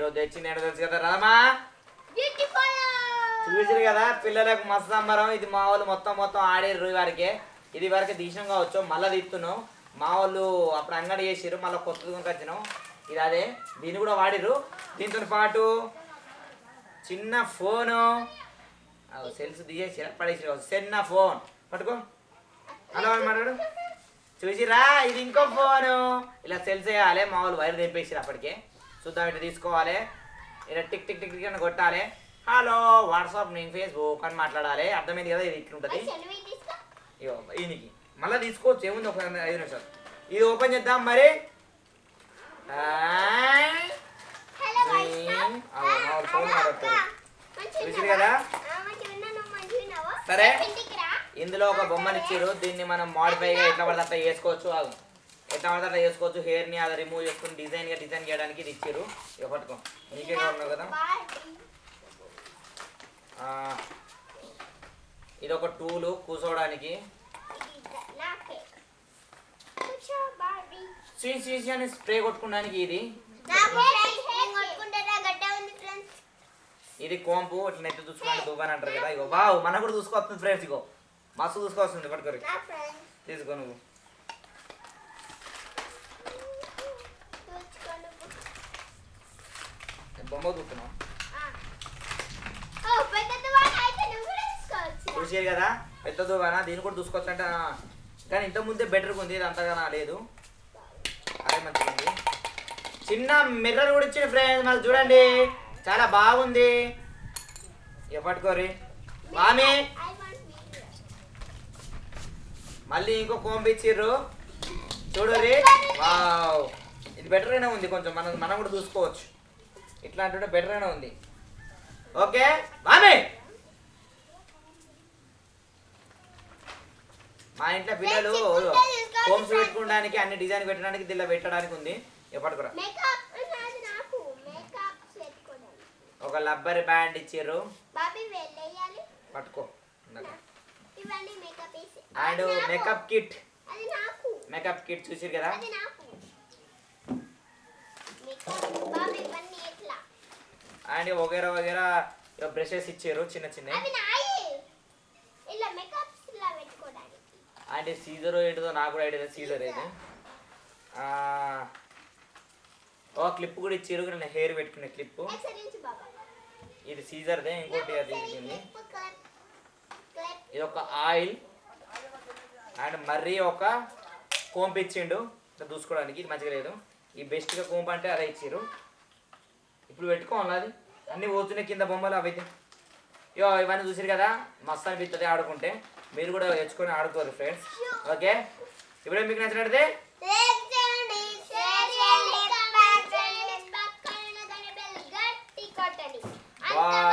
ఈరోజు తెచ్చింది. ఏంటో తెలుసు కదా రామా? చూసారు కదా పిల్లలకు మస్తు సంబరం. ఇది మా వాళ్ళు మొత్తం మొత్తం ఆడేరు వారికే. ఇది వరకు తీసినాం కావచ్చు మళ్ళీ తీస్తున్నాం. మా వాళ్ళు అప్పుడు అంగడి చేసిర్రు మళ్ళీ కొత్తది కొనుకొచ్చినాం. ఇది అదే దీన్ని కూడా వాడిర్రు. దీంతో పాటు చిన్న ఫోను. సెల్స్ తీసేసి పడేసి చిన్న ఫోన్. పట్టుకో. హలో మాట్లాడు? చూసిరా ఇది ఇంకో ఫోను. ఇలా సెల్స్ వేయాలి మా వాళ్ళు వైర్ తెంపేసిరు అప్పటికే. చూద్దాం ఇట్లా తీసుకోవాలి. ఇలా టిక్ టిక్ టిక్ టిక్ అని కొట్టాలి. హలో వాట్సాప్ నేను ఫేస్బుక్ అని మాట్లాడాలి. అర్థమైంది కదా ఇది ఇట్లుంటుంది ఇగో ఈయనకి మళ్ళీ తీసుకోవచ్చు ఏముంది ఒక ఐదు నిమిషాలు. ఇది ఓపెన్ చేద్దాం మరి. కదా? సరే. ఇందులో ఒక బొమ్మని ఇచ్చారు దీన్ని మనం మోడిఫైగా ఎట్లా పడితే అట్లా చేసుకోవచ్చు. ఎట్లా పడితే అట్లా చేసుకోవచ్చు. హెయిర్ని అది రిమూవ్ చేసుకుని డిజైన్గా డిజైన్ చేయడానికి ఇది ఇచ్చారు. ఇక పట్టుకో. నీకే ఉన్నావు కదా. ఇది ఒక టూలు కూర్చోవడానికి అని స్ప్రే కొట్టుకోవడానికి ఇది. ఇది కోంపు ఇట్లా నెత్తి చూసుకోవడానికి దువ్వని అంటారు కదా. ఇగో బావు మనకు కూడా చూసుకోవస్తుంది ఫ్రెండ్స్ ఇగో. మస్తు చూసుకోవస్తుంది పట్టుకోరు. తీసుకో నువ్వు. బొమ్మ చూస్తున్నావు చూసేది కదా? పెద్ద దువ్వన దీన్ని కూడా చూసుకోవచ్చు అంటే కానీ ఇంత ముందే బెటర్గా ఉంది ఇది అంతగా లేదు. అదే మంచిగా ఉంది. చిన్న మిర్రర్ కూడా ఇచ్చిన ఫ్రెండ్స్ మరి చూడండి. చాలా బాగుంది. ఇక పట్టుకోరి మామి. మళ్ళీ ఇంకో కోంబు ఇచ్చిర్రు. చూడరి వావ్ ఇది బెటర్ గానే ఉంది కొంచెం. మనం మనం కూడా చూసుకోవచ్చు ఇట్లాంటి బెటర్ గానే ఉంది. ఓకే మామి మా ఇంట్లో పిల్లలు హోమ్స్ పెట్టుకోవడానికి అన్ని డిజైన్ పెట్టడానికి దీనిలో పెట్టడానికి ఉంది. పట్టుకురా. ఒక లబ్బర్ బ్యాండ్ వెళ్ళేయాలి. పట్టుకో. అండ్ మేకప్ కిట్ అది నాకు. మేకప్ కిట్ చూసిరు కదా అది నాకు మేకప్ బాబీ ఇవన్నీ ఎట్లా అండ్ వగేరా వగేరా బ్రషెస్ ఇచ్చారు చిన్న చిన్న అండ్ సీజర్ ఏంటిదో నాకు కూడా ఐడియా సీజర్ ఆ, ఓ క్లిప్ కూడా ఇచ్చారు నేను హెయిర్ పెట్టుకునే క్లిప్. ఇది సీజర్దే ఇంకోటి అది ఇది ఒక ఆయిల్. అండ్ మర్రీ ఒక కోంపు ఇచ్చిండు ఇట్లా చూసుకోవడానికి ఇది మంచిగా లేదు. ఈ బెస్ట్గా కోంపు అంటే అదే ఇచ్చారు. ఇప్పుడు పెట్టుకోవాలి అది అన్నీ పోతున్నాయి కింద బొమ్మలు అవి ఇవో. ఇవన్నీ చూసారు కదా మస్తు అనిపిస్తుంది ఆడుకుంటే. మీరు కూడా తెచ్చుకొని ఆడుకోరు ఫ్రెండ్స్ ఓకే? ఇప్పుడే మీకు నచ్చినట్టు Wow.